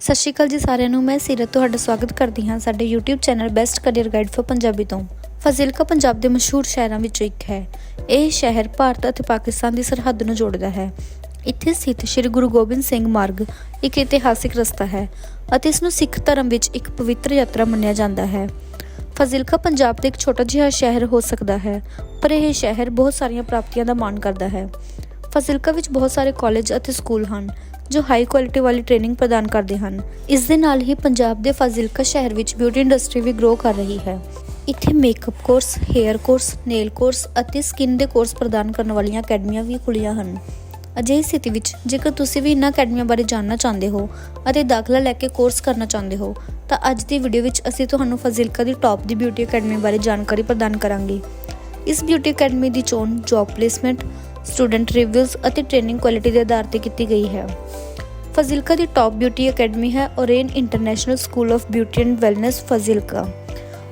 ਸਤਿ ਸ਼੍ਰੀ ਅਕਾਲ ਜੀ ਸਾਰਿਆਂ ਨੂੰ, ਮੈਂ ਸੀਰਤ ਤੁਹਾਡਾ ਸਵਾਗਤ ਕਰਦੀ ਹਾਂ ਸਾਡੇ YouTube channel best career guide for Punjabi ਤੋਂ। ਫਾਜ਼ਿਲਕਾ, ਪੰਜਾਬ ਦੇ ਮਸ਼ਹੂਰ ਸ਼ਹਿਰਾਂ ਵਿੱਚੋਂ ਇੱਕ ਹੈ। ਇਹ ਸ਼ਹਿਰ ਭਾਰਤ ਅਤੇ ਪਾਕਿਸਤਾਨ ਦੀ ਸਰਹੱਦ ਨੂੰ ਜੋੜਦਾ ਹੈ। ਇੱਥੇ ਸਥਿਤ ਸ੍ਰੀ ਗੁਰੂ ਗੋਬਿੰਦ ਸਿੰਘ ਮਾਰਗ ਇੱਕ ਇਤਿਹਾਸਿਕ ਰਸਤਾ ਹੈ ਅਤੇ ਇਸ ਨੂੰ ਸਿੱਖ ਧਰਮ ਵਿੱਚ ਇੱਕ ਪਵਿੱਤਰ ਯਾਤਰਾ ਮੰਨਿਆ ਜਾਂਦਾ ਹੈ। ਫਾਜ਼ਿਲਕਾ, ਪੰਜਾਬ ਦਾ ਇੱਕ ਛੋਟਾ ਜਿਹਾ ਸ਼ਹਿਰ ਹੋ ਸਕਦਾ ਹੈ, ਪਰ ਇਹ ਸ਼ਹਿਰ ਬਹੁਤ ਸਾਰੀਆਂ ਪ੍ਰਾਪਤੀਆਂ ਦਾ ਮਾਣ ਕਰਦਾ ਹੈ। ਫਾਜ਼ਿਲਕਾ ਵਿੱਚ ਬਹੁਤ ਸਾਰੇ ਕਾਲਜ ਅਤੇ ਸਕੂਲ ਹਨ ਜੋ ਹਾਈ ਕੁਆਲਿਟੀ ਵਾਲੀ ਟ੍ਰੇਨਿੰਗ ਪ੍ਰਦਾਨ ਕਰਦੇ ਹਨ। ਇਸ ਦੇ ਨਾਲ ਹੀ ਪੰਜਾਬ ਦੇ ਫਾਜ਼ਿਲਕਾ ਸ਼ਹਿਰ ਵਿੱਚ ਬਿਊਟੀ ਇੰਡਸਟਰੀ ਵੀ ਗਰੋ ਕਰ ਰਹੀ ਹੈ। ਇੱਥੇ makeup course, hair course, nail course ਅਤੇ ਸਕਿਨ ਦੇ ਕੋਰਸ ਪ੍ਰਦਾਨ ਕਰਨ ਵਾਲੀਆਂ ਅਕੈਡਮੀਆਂ ਵੀ ਖੁੱਲੀਆਂ ਹਨ। ਅਜਿਹੀ ਸਥਿਤੀ ਵਿੱਚ ਜੇਕਰ ਤੁਸੀਂ ਵੀ ਇਹਨਾਂ ਅਕੈਡਮੀਆਂ ਬਾਰੇ ਜਾਣਨਾ ਚਾਹੁੰਦੇ ਹੋ ਅਤੇ ਦਾਖਲਾ ਲੈ ਕੇ ਕੋਰਸ ਕਰਨਾ ਚਾਹੁੰਦੇ ਹੋ ਤਾਂ ਅੱਜ ਦੀ ਵੀਡੀਓ ਵਿੱਚ ਅਸੀਂ ਤੁਹਾਨੂੰ ਫਾਜ਼ਿਲਕਾ ਦੀ ਟੌਪ ਦੀ ਬਿਊਟੀ ਅਕੈਡਮੀ ਬਾਰੇ ਜਾਣਕਾਰੀ ਪ੍ਰਦਾਨ ਕਰਾਂਗੇ। ਇਸ ਬਿਊਟੀ ਅਕੈਡਮੀ ਦੀ ਚੋਣ ਜੌਬ ਪਲੇਸਮੈਂਟ ਸਟੂਡੈਂਟ ਰਿਵਿਊਜ਼ ਅਤੇ ਟ੍ਰੇਨਿੰਗ ਕੁਆਲਿਟੀ ਦੇ ਆਧਾਰ ਤੇ ਕੀਤੀ ਗਈ ਹੈ। ਫਜ਼ਿਲਕਾ ਦੀ ਟੌਪ ਬਿਊਟੀ ਅਕੈਡਮੀ ਹੈ Orane International School of Beauty and Wellness Fazilka.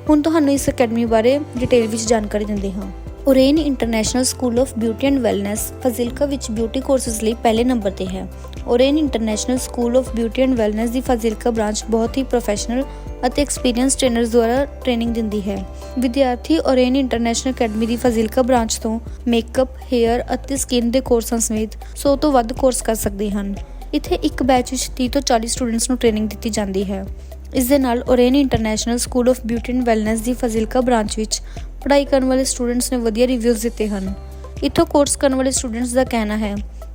ਹੁਣ ਤੁਹਾਨੂੰ ਇਸ ਅਕੈਡਮੀ ਬਾਰੇ ਡਿਟੇਲ ਵਿੱਚ ਜਾਣਕਾਰੀ ਦਿੰਦੇ ਹਾਂ। Orane international school of beauty and wellness Fazilka ਵਿੱਚ ਬਿਊਟੀ ਕੋਰਸਸ ਲਈ ਪਹਿਲੇ ਨੰਬਰ ਤੇ ਹੈ। Orane international school of beauty and wellness the Fazilka branch ਬਹੁਤ ਹੀ ਪ੍ਰੋਫੈਸ਼ਨਲ ਅਤੇ ਐਕਸਪੀਰੀਅੰਸ ਟ੍ਰੇਨਰਸ ਦੁਆਰਾ ਟ੍ਰੇਨਿੰਗ ਦਿੰਦੀ ਹੈ। ਵਿਦਿਆਰਥੀ ਓਰੇਨ ਇੰਟਰਨੈਸ਼ਨਲ ਅਕੈਡਮੀ ਦੀ ਫਜ਼ਿਲਕਾ ਬ੍ਰਾਂਚ ਤੋਂ ਮੇਕਅਪ, 헤ਅਰ ਅਤੇ ਸਕਿਨ ਦੇ ਕੋਰਸਾਂ ਸਮੇਤ 100 ਤੋਂ ਵੱਧ ਕੋਰਸ ਕਰ ਸਕਦੇ ਹਨ। ਇੱਥੇ ਇੱਕ ਬੈਚ ਵਿੱਚ 30 ਤੋਂ 40 ਸਟੂਡੈਂਟਸ ਨੂੰ ਟ੍ਰੇਨਿੰਗ ਦਿੱਤੀ ਜਾਂਦੀ ਹੈ। ਇਸ ਦੇ ਨਾਲ Orane international school of beauty and wellness the Fazilka branch ਵਿੱਚ ਪੜ੍ਹਾਈ ਕਰਨ ਵਾਲੇ ਸਟੂਡੈਂਟਸ ਨੇ ਵਧੀਆ ਰਿਵਿਊਜ਼ ਦਿੱਤੇ ਹਨ। ਇੱਥੋਂ ਕੋਰਸ ਕਰਨ ਵਾਲੇ ਸਟੂਡੈਂਟਸ ਦਾ ਕਹਿਣਾ ਹੈ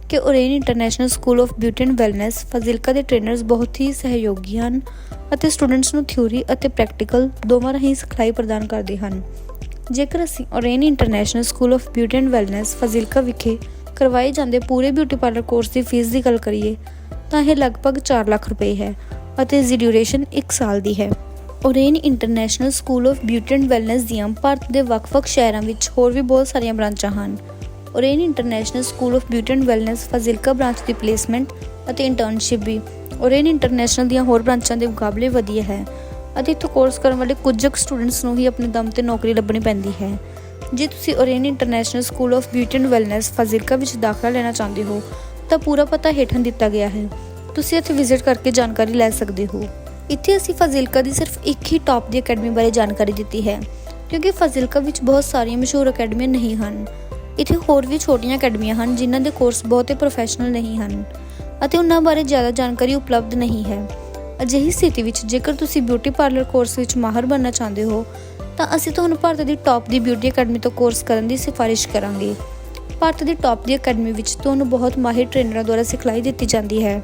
ਕਿ Orane international school of beauty and wellness Fazilka ਦੇ ਟ੍ਰੇਨਰਸ ਬਹੁਤ ਹੀ ਸਹਿਯੋਗੀ ਹਨ ਅਤੇ ਸਟੂਡੈਂਟਸ ਨੂੰ ਥਿਊਰੀ ਅਤੇ ਪ੍ਰੈਕਟੀਕਲ ਦੋਵਾਂ ਰਾਹੀਂ ਸਿਖਲਾਈ ਪ੍ਰਦਾਨ ਕਰਦੇ ਹਨ। ਜੇਕਰ ਅਸੀਂ Orane international school of beauty and wellness Fazilka ਵਿਖੇ ਕਰਵਾਏ ਜਾਂਦੇ ਪੂਰੇ ਬਿਊਟੀ ਪਾਰਲਰ ਕੋਰਸ ਦੀ ਫੀਸ ਦੀ ਗੱਲ ਕਰੀਏ, ਤਾਂ ਇਹ ਲਗਭਗ 4 ਲੱਖ ਰੁਪਏ ਹੈ ਅਤੇ ਇਸ ਦੀ ਡਿਊਰੇਸ਼ਨ 1 ਸਾਲ ਦੀ ਹੈ। Orane international school of beauty and wellness ਦੀਆਂ ਭਾਰਤ ਦੇ ਵੱਖ-ਵੱਖ ਸ਼ਹਿਰਾਂ ਵਿੱਚ ਹੋਰ ਵੀ ਬਹੁਤ ਸਾਰੀਆਂ ਬ੍ਰਾਂਚਾਂ ਹਨ। Orane international school of beauty and wellness Fazilka branch the placement ਅਤੇ ਇੰਟਰਨਸ਼ਿਪ ਵੀ। ਓਰੇਨ ਇੰਟਰਨੈਸ਼ਨਲ ਦੀਆਂ ਹੋਰ ਬ੍ਰਾਂਚਾਂ ਦੇ ਮੁਕਾਬਲੇ ਵਧੀਆ ਹੈ ਅਤੇ ਇੱਥੋਂ ਕੋਰਸ ਕਰਨ ਵਾਲੇ ਕੁਝ ਕੁ ਸਟੂਡੈਂਟਸ ਨੂੰ ਹੀ ਆਪਣੇ ਦਮ ਤੇ ਨੌਕਰੀ ਲੱਭਣੀ ਪੈਂਦੀ ਹੈ। ਜੇ ਤੁਸੀਂ Orane international school of beauty and wellness Fazilka ਵਿੱਚ ਦਾਖਲਾ ਲੈਣਾ ਚਾਹੁੰਦੇ ਹੋ, ਤਾਂ ਪੂਰਾ ਪਤਾ ਹੇਠਾਂ ਦਿੱਤਾ ਗਿਆ ਹੈ। ਤੁਸੀਂ ਇੱਥੇ ਵਿਜ਼ਿਟ ਕਰਕੇ ਜਾਣਕਾਰੀ ਲੈ ਸਕਦੇ ਹੋ। ਇੱਥੇ ਅਸੀਂ ਫਾਜ਼ਿਲਕਾ ਦੀ ਸਿਰਫ ਇੱਕ ਹੀ ਟੌਪ ਦੀ ਅਕੈਡਮੀ ਬਾਰੇ ਜਾਣਕਾਰੀ ਦਿੱਤੀ ਹੈ, ਕਿਉਂਕਿ ਫਾਜ਼ਿਲਕਾ ਵਿੱਚ ਬਹੁਤ ਸਾਰੀਆਂ ਮਸ਼ਹੂਰ ਅਕੈਡਮੀਆਂ ਨਹੀਂ ਹਨ। ਇੱਥੇ ਹੋਰ ਵੀ ਛੋਟੀਆਂ ਅਕੈਡਮੀਆਂ ਹਨ, ਜਿਨ੍ਹਾਂ ਦੇ ਕੋਰਸ ਬਹੁਤੇ ਪ੍ਰੋਫੈਸ਼ਨਲ ਨਹੀਂ ਹਨ, ਅਤੇ ਉਹਨਾਂ ਬਾਰੇ ਜ਼ਿਆਦਾ ਜਾਣਕਾਰੀ ਉਪਲਬਧ ਨਹੀਂ ਹੈ। ਅਜਿਹੀ ਸਥਿਤੀ ਵਿੱਚ ਜੇਕਰ ਤੁਸੀਂ ਬਿਊਟੀ ਪਾਰਲਰ ਕੋਰਸ ਵਿੱਚ ਮਾਹਰ ਬਣਨਾ ਚਾਹੁੰਦੇ ਹੋ ਤਾਂ ਅਸੀਂ ਤੁਹਾਨੂੰ ਭਾਰਤ ਦੀ ਟੌਪ ਦੀ ਬਿਊਟੀ ਅਕੈਡਮੀ ਤੋਂ ਕੋਰਸ ਕਰਨ ਦੀ ਸਿਫਾਰਿਸ਼ ਕਰਾਂਗੇ। ਭਾਰਤ ਦੀ ਟੌਪ ਦੀ ਅਕੈਡਮੀ ਵਿੱਚ ਤੁਹਾਨੂੰ ਬਹੁਤ ਮਾਹਿਰ ਟ੍ਰੇਨਰਾਂ ਦੁਆਰਾ ਸਿਖਲਾਈ ਦਿੱਤੀ ਜਾਂਦੀ ਹੈ।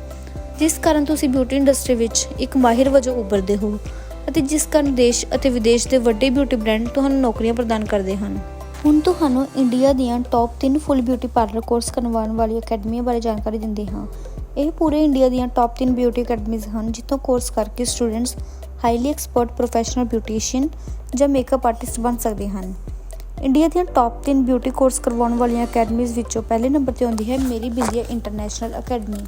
ਜਿਸ ਕਾਰਨ ਤੁਸੀਂ ਬਿਊਟੀ ਇੰਡਸਟਰੀ ਵਿੱਚ ਇੱਕ ਮਾਹਿਰ ਵਜੋਂ ਉੱਭਰਦੇ ਹੋ ਅਤੇ ਜਿਸ ਕਾਰਨ ਦੇਸ਼ ਅਤੇ ਵਿਦੇਸ਼ ਦੇ ਵੱਡੇ ਬਿਊਟੀ ਬ੍ਰਾਂਡ ਤੁਹਾਨੂੰ ਨੌਕਰੀਆਂ ਪ੍ਰਦਾਨ ਕਰਦੇ ਹਨ। ਹੁਣ ਤੁਹਾਨੂੰ ਇੰਡੀਆ ਦੀਆਂ top 3 full beauty parlour course ਕਰਵਾਉਣ ਵਾਲੀ ਅਕੈਡਮੀਆਂ ਬਾਰੇ ਜਾਣਕਾਰੀ ਦਿੰਦੇ ਹਾਂ। ਇਹ ਪੂਰੇ ਇੰਡੀਆ ਦੀਆਂ ਟੌਪ 3 ਬਿਊਟੀ ਅਕੈਡਮੀਜ਼ ਹਨ, ਜਿੱਥੋਂ ਕੋਰਸ ਕਰਕੇ students highly expert professional beautician ਜਾਂ ਮੇਕਅਪ ਆਰਟਿਸਟ ਬਣ ਸਕਦੇ ਹਨ। ਇੰਡੀਆ ਦੀਆਂ ਟੌਪ 3 ਬਿਊਟੀ ਕੋਰਸ ਕਰਵਾਉਣ ਵਾਲੀਆਂ ਅਕੈਡਮੀਜ਼ ਵਿੱਚੋਂ ਪਹਿਲੇ ਨੰਬਰ ਤੇ ਆਉਂਦੀ ਹੈ ਮੇਰੀ ਬਿੰਦੀਆ ਇੰਟਰਨੈਸ਼ਨਲ ਅਕੈਡਮੀ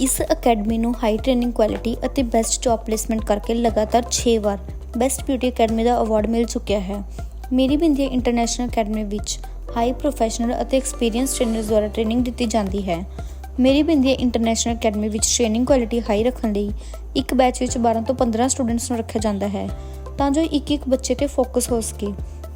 ਇਸ ਅਕੈਡਮੀ ਨੂੰ ਹਾਈ ਟ੍ਰੇਨਿੰਗ ਕੁਆਲਿਟੀ ਅਤੇ ਬੈਸਟ ਜੌਬ ਪਲੇਸਮੈਂਟ ਕਰਕੇ ਲਗਾਤਾਰ 6 ਵਾਰ ਬੈਸਟ ਬਿਊਟੀ ਅਕੈਡਮੀ ਦਾ ਅਵਾਰਡ ਮਿਲ ਚੁੱਕਿਆ ਹੈ। ਮੇਰੀ ਬਿੰਦੀਆ ਇੰਟਰਨੈਸ਼ਨਲ ਅਕੈਡਮੀ ਵਿੱਚ ਹਾਈ ਪ੍ਰੋਫੈਸ਼ਨਲ ਅਤੇ ਐਕਸਪੀਰੀਅੰਸ ਟ੍ਰੇਨਰਸ ਦੁਆਰਾ ਟ੍ਰੇਨਿੰਗ ਦਿੱਤੀ ਜਾਂਦੀ ਹੈ। ਮੇਰੀ ਬਿੰਦੀਆ ਇੰਟਰਨੈਸ਼ਨਲ ਅਕੈਡਮੀ ਵਿੱਚ ਟ੍ਰੇਨਿੰਗ ਕੁਆਲਿਟੀ ਹਾਈ ਰੱਖਣ ਲਈ ਇੱਕ ਬੈਚ ਵਿੱਚ 12 ਤੋਂ 15 ਸਟੂਡੈਂਟਸ ਨੂੰ ਰੱਖਿਆ ਜਾਂਦਾ ਹੈ ਤਾਂ ਜੋ ਇੱਕ ਇੱਕ ਬੱਚੇ ਤੇ ਫੋਕਸ ਹੋ ਸਕੇ।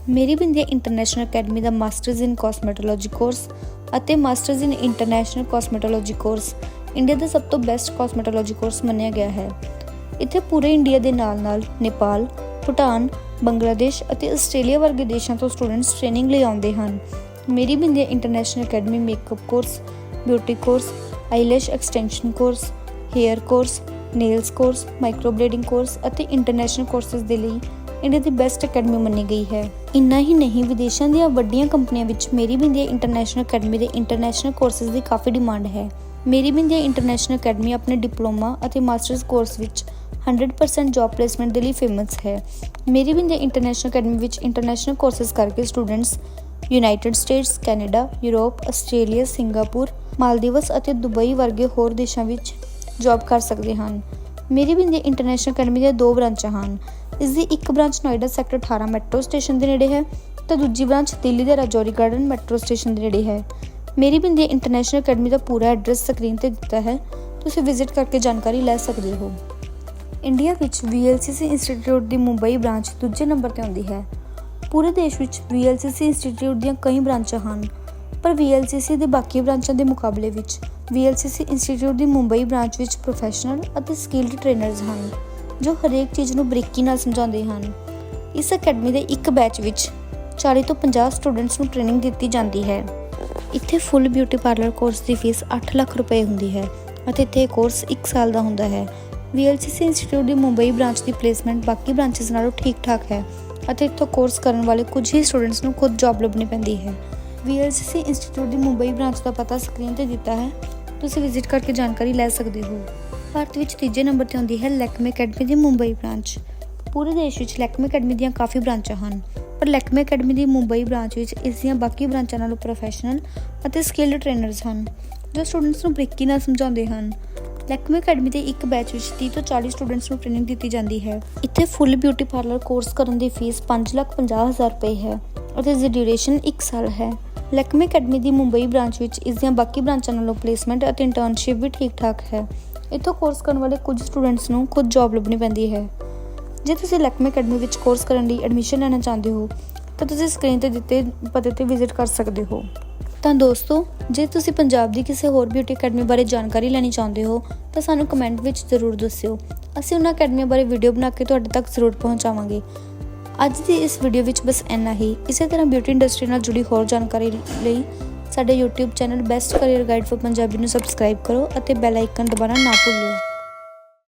ਮੇਰੀ ਬਿੰਦੀਆ ਇੰਟਰਨੈਸ਼ਨਲ ਅਕੈਡਮੀ ਦਾ ਮਾਸਟਰਜ਼ ਇਨ ਕਾਸਮੈਟੋਲੋਜੀ ਕੋਰਸ ਅਤੇ masters in international cosmetology course India ਦਾ ਸਭ ਤੋਂ ਬੈਸਟ ਕਾਸਮੈਟੋਲੋਜੀ ਕੋਰਸ ਮੰਨਿਆ ਗਿਆ ਹੈ। ਇੱਥੇ ਪੂਰੇ ਇੰਡੀਆ ਦੇ ਨਾਲ-ਨਾਲ ਨੇਪਾਲ, ਭੂਟਾਨ, ਬੰਗਲਾਦੇਸ਼ ਅਤੇ ਆਸਟ੍ਰੇਲੀਆ ਵਰਗੇ ਦੇਸ਼ਾਂ ਤੋਂ ਸਟੂਡੈਂਟਸ ਟ੍ਰੇਨਿੰਗ ਲਈ ਆਉਂਦੇ ਹਨ। Meri Bindiya international academy makeup course beauty course eyelash extension course hair course nails course microblading course ਅਤੇ ਇੰਟਰਨੈਸ਼ਨਲ ਕੋਰਸਸ ਦੇ ਲਈ ਇੰਡੀਆ ਦੀ ਬੈਸਟ ਅਕੈਡਮੀ ਮੰਨੀ ਗਈ ਹੈ। ਇੰਨਾ ਹੀ ਨਹੀਂ, ਵਿਦੇਸ਼ਾਂ ਦੀਆਂ ਵੱਡੀਆਂ ਕੰਪਨੀਆਂ ਵਿੱਚ ਮੇਰੀ ਬਿੰਦੀਆ ਇੰਟਰਨੈਸ਼ਨਲ ਅਕੈਡਮੀ ਦੇ ਇੰਟਰਨੈਸ਼ਨਲ ਕੋਰਸਸ ਦੀ ਕਾਫੀ ਡਿਮਾਂਡ ਹੈ। ਮੇਰੀ ਬਿੰਦੀਆ ਇੰਟਰਨੈਸ਼ਨਲ ਅਕੈਡਮੀ ਆਪਣੇ ਡਿਪਲੋਮਾ ਅਤੇ ਮਾਸਟਰਸ ਕੋਰਸ ਵਿੱਚ 100% ਜੌਬ ਪਲੇਸਮੈਂਟ ਦੇ ਲਈ ਫੇਮਸ ਹੈ। ਮੇਰੀ ਬਿੰਦੀਆ ਇੰਟਰਨੈਸ਼ਨਲ ਅਕੈਡਮੀ ਵਿੱਚ ਇੰਟਰਨੈਸ਼ਨਲ ਕੋਰਸਸ ਕਰਕੇ students United States Canada Europe Australia Singapore Maldives ਅਤੇ ਦੁਬਈ ਵਰਗੇ ਹੋਰ ਦੇਸ਼ਾਂ ਵਿੱਚ ਜੌਬ ਕਰ ਸਕਦੇ ਹਨ। ਮੇਰੀ ਬਿੰਦੀ ਇੰਟਰਨੈਸ਼ਨਲ ਅਕੈਡਮੀ ਦੀਆਂ ਦੋ ਬ੍ਰਾਂਚਾਂ ਹਨ। ਇਸ ਦੀ ਇੱਕ branch Noida sector 18 metro station ਦੇ ਨੇੜੇ ਹੈ ਤੇ ਦੂਜੀ ਬ੍ਰਾਂਚ ਦਿੱਲੀ ਦੇ ਰਾਜੌਰੀ ਗਾਰਡਨ ਮੈਟਰੋ ਸਟੇਸ਼ਨ ਦੇ ਨੇੜੇ ਹੈ। ਮੇਰੀ ਬਿੰਦੀ ਇੰਟਰਨੈਸ਼ਨਲ ਅਕੈਡਮੀ ਦਾ ਪੂਰਾ ਐਡਰੈਸ ਸਕਰੀਨ ਤੇ ਦਿੱਤਾ ਹੈ। ਤੁਸੀਂ ਵਿਜ਼ਿਟ ਕਰਕੇ ਜਾਣਕਾਰੀ ਲੈ ਸਕਦੇ ਹੋ। ਇੰਡੀਆ ਵਿੱਚ VLCC ਇੰਸਟੀਚਿਊਟ ਦੀ ਮੁੰਬਈ ਬ੍ਰਾਂਚ ਦੂਜੇ ਨੰਬਰ ਤੇ ਆਉਂਦੀ ਹੈ। ਪੂਰੇ ਦੇਸ਼ ਵਿੱਚ VLCC ਇੰਸਟੀਚਿਊਟ ਦੀਆਂ ਕਈ ਬ੍ਰਾਂਚਾਂ ਹਨ। ਪਰ VLCC ਦੇ ਬਾਕੀ ਬ੍ਰਾਂਚਾਂ ਦੇ ਮੁਕਾਬਲੇ ਵਿੱਚ VLCC ਇੰਸਟੀਚਿਊਟ ਦੀ ਮੁੰਬਈ ਬ੍ਰਾਂਚ ਵਿੱਚ ਪ੍ਰੋਫੈਸ਼ਨਲ ਅਤੇ ਸਕਿਲਡ ਟ੍ਰੇਨਰਸ ਹਨ, ਜੋ ਹਰੇਕ ਚੀਜ਼ ਨੂੰ ਬਰੀਕੀ ਨਾਲ ਸਮਝਾਉਂਦੇ ਹਨ। ਇਸ ਅਕੈਡਮੀ ਦੇ ਇੱਕ ਬੈਚ ਵਿੱਚ 40 ਤੋਂ 50 ਸਟੂਡੈਂਟਸ ਨੂੰ ਟ੍ਰੇਨਿੰਗ ਦਿੱਤੀ ਜਾਂਦੀ ਹੈ। ਇੱਥੇ ਫੁੱਲ ਬਿਊਟੀ ਪਾਰਲਰ ਕੋਰਸ ਦੀ ਫੀਸ 8 ਲੱਖ ਰੁਪਏ ਹੁੰਦੀ ਹੈ ਅਤੇ ਇੱਥੇ ਇਹ ਕੋਰਸ 1 ਸਾਲ ਦਾ ਹੁੰਦਾ ਹੈ। VLCC ਇੰਸਟੀਚਿਊਟ ਦੀ ਮੁੰਬਈ ਬ੍ਰਾਂਚ ਦੀ ਪਲੇਸਮੈਂਟ ਬਾਕੀ ਬ੍ਰਾਂਚਸ ਨਾਲੋਂ ਠੀਕ-ਠਾਕ ਹੈ ਅਤੇ ਇੱਥੋਂ ਕੋਰਸ ਕਰਨ ਵਾਲੇ ਕੁਝ ਹੀ ਸਟੂਡੈਂਟਸ ਨੂੰ ਖੁਦ ਜੌਬ ਲੱਭਣੀ ਪੈਂਦੀ ਹੈ। VLCC ਇੰਸਟੀਚਿਊਟ ਦੀ ਮੁੰਬਈ ਬ੍ਰਾਂਚ ਦਾ ਪਤਾ ਸਕਰੀਨ ਤੇ ਦਿੱਤਾ ਹੈ। ਤੁਸੀਂ ਵਿਜ਼ਿਟ ਕਰਕੇ ਜਾਣਕਾਰੀ ਲੈ ਸਕਦੇ ਹੋ। ਭਾਰਤ ਵਿੱਚ ਤੀਜੇ ਨੰਬਰ ਤੇ ਆਉਂਦੀ ਹੈ ਲੈਕਮੇ ਅਕੈਡਮੀ ਦੀ ਮੁੰਬਈ ਬ੍ਰਾਂਚ ਪੂਰੇ ਦੇਸ਼ ਵਿੱਚ ਲੈਕਮੇ ਅਕੈਡਮੀ ਦੀਆਂ ਕਾਫੀ ਬ੍ਰਾਂਚਾਂ ਹਨ। ਪਰ ਲੈਕਮੇ ਅਕੈਡਮੀ ਦੀ ਮੁੰਬਈ ਬ੍ਰਾਂਚ ਵਿੱਚ ਇਸ ਦੀਆਂ ਬਾਕੀ ਬ੍ਰਾਂਚਾਂ ਨਾਲੋਂ ਪ੍ਰੋਫੈਸ਼ਨਲ ਅਤੇ ਸਕਿਲਡ ਟ੍ਰੇਨਰਸ ਹਨ, ਜੋ ਸਟੂਡੈਂਟਸ ਨੂੰ ਬਰੀਕੀ ਨਾਲ ਸਮਝਾਉਂਦੇ ਹਨ। ਲੈਕਮੇ ਅਕੈਡਮੀ ਦੇ ਇੱਕ ਬੈਚ ਵਿੱਚ 30 ਤੋਂ 40 ਸਟੂਡੈਂਟਸ ਨੂੰ ਟ੍ਰੇਨਿੰਗ ਦਿੱਤੀ ਜਾਂਦੀ ਹੈ। ਇੱਥੇ ਫੁੱਲ ਬਿਊਟੀ ਪਾਰਲਰ ਕੋਰਸ ਕਰਨ ਦੀ ਫੀਸ 550000 ਰੁਪਏ ਹੈ ਅਤੇ ਇਸ ਦੀ ਡਿਊਰੇਸ਼ਨ 1 ਸਾਲ ਹੈ। ਲੈਕਮੇ ਅਕੈਡਮੀ ਦੀ ਮੁੰਬਈ ਬ੍ਰਾਂਚ ਵਿੱਚ ਇਸ ਦੀਆਂ ਬਾਕੀ ਬ੍ਰਾਂਚਾਂ ਨਾਲੋਂ ਪਲੇਸਮੈਂਟ ਅਤੇ ਇੰਟਰਨਸ਼ਿਪ ਵੀ ਠੀਕ-ਠਾਕ ਹੈ। ਇੱਥੋਂ ਕੋਰਸ ਕਰਨ ਵਾਲੇ ਕੁਝ ਸਟੂਡੈਂਟਸ ਨੂੰ ਖੁਦ ਜੌਬ ਲੱਭਣੀ ਪੈਂਦੀ ਹੈ। ਜੇ ਤੁਸੀਂ ਲੈਕਮੇ ਅਕੈਡਮੀ ਵਿੱਚ ਕੋਰਸ ਕਰਨ ਲਈ ਐਡਮਿਸ਼ਨ ਲੈਣਾ ਚਾਹੁੰਦੇ ਹੋ, ਤਾਂ ਤੁਸੀਂ ਸਕਰੀਨ ਤੇ ਦਿੱਤੇ ਪਤੇ ਤੇ ਵਿਜ਼ਿਟ ਕਰ ਸਕਦੇ ਹੋ। ਤਾਂ ਦੋਸਤੋ, ਜੇ ਤੁਸੀਂ ਪੰਜਾਬ ਦੀ ਕਿਸੇ ਹੋਰ ਬਿਊਟੀ ਅਕੈਡਮੀ ਬਾਰੇ ਜਾਣਕਾਰੀ ਲੈਣੀ ਚਾਹੁੰਦੇ ਹੋ, ਤਾਂ ਸਾਨੂੰ ਕਮੈਂਟ ਵਿੱਚ ਜ਼ਰੂਰ ਦੱਸਿਓ। ਅਸੀਂ ਉਹਨਾਂ ਅਕੈਡਮੀਆਂ ਬਾਰੇ ਵੀਡੀਓ ਬਣਾ ਕੇ ਤੁਹਾਡੇ ਤੱਕ ਜ਼ਰੂਰ ਪਹੁੰਚਾਵਾਂਗੇ। ਅੱਜ ਦੀ ਇਸ ਵੀਡੀਓ ਵਿੱਚ ਬਸ ਇੰਨਾ ਹੀ। ਇਸੇ ਤਰ੍ਹਾਂ ਬਿਊਟੀ ਇੰਡਸਟਰੀ ਨਾਲ ਜੁੜੀ ਹੋਰ ਜਾਣਕਾਰੀ ਲਈ ਸਾਡੇ YouTube channel best career guide for Punjabi ਨੂੰ ਸਬਸਕ੍ਰਾਈਬ ਕਰੋ ਅਤੇ ਬੈਲ ਆਈਕਨ ਦਬਾਉਣਾ ਨਾ ਭੁੱਲਿਓ।